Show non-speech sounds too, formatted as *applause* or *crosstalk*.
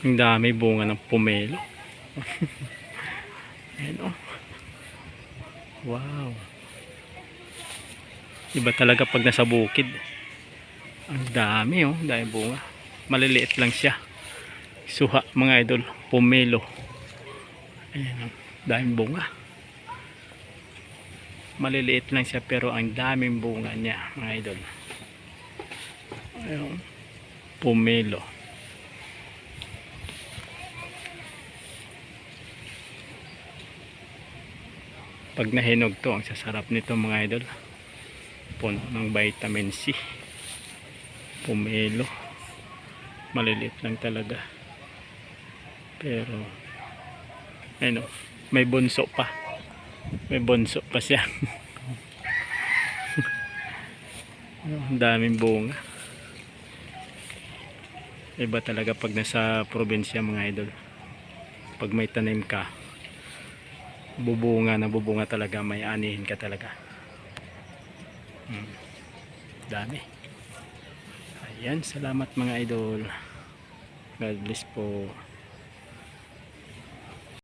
Ang dami bunga ng pomelo. *laughs* Ayan oh. Wow. Iba talaga pag nasa bukid. Ang dami oh, dami bunga. Maliliit lang siya. Suha mga idol, pomelo. Ayan oh, daming bunga. Maliliit lang siya pero ang daming bunga niya mga idol. Ayun. Pomelo. Pag nahinog to, ang sasarap nito mga idol. Puno ng vitamin C. Pomelo. Maliliit lang talaga. Pero, ano, may bunso pa. May bunso pa siya. *laughs* Ang daming bunga. Iba talaga pag nasa probinsya mga idol. Pag may tanim ka, bubunga na bubunga talaga, may anihin ka talaga. Hmm. Dami. Ayan, salamat mga idol. God bless po.